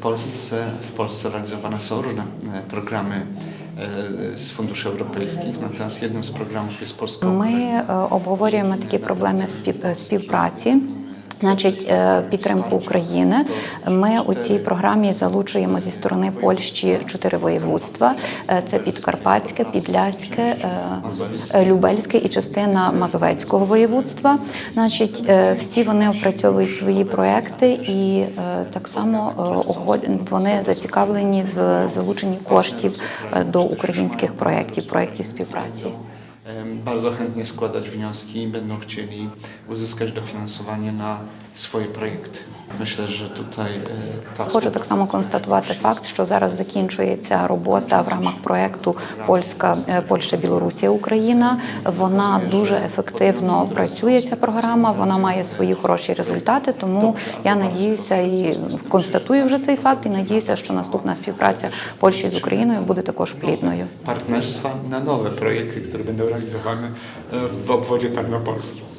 Polsce, w Polsce realizowane są różne e, programy e, z funduszy europejskich, natomiast jednym z programów jest Polska Ми е, обговорюємо такі проблеми спів- е, співпраці. Значить, е, підтримку України. Ми у цій програмі залучуємо зі сторони Польщі чотири воєводства: Е, це Підкарпатське, Підляське, е, Любельське і частина Мазовецького воєводства. Значить, всі вони опрацьовують свої проекти і так само вони zацікавлені в залученні коштів до українських проєктів, проєктів співпраці. Bardzo chętnie składać wnioski i będą chcieli uzyskać dofinansowanie na swoje projekty. Myślę, że tutaj Хочу так само констатувати факт, що зараз закінчується робота в рамках проекту Польська, е, Польща, Білорусія, Україна. Вона дуже ефективно працює. Ця програма вона має свої хороші результати. Тому я надіюся і констатую вже цей факт. І надіюся, що наступна співпраця Польщі з Україною буде також плідною. partnerstwa na nowe projekty, które będą realizowane e, w obwodzie tarnopolskim.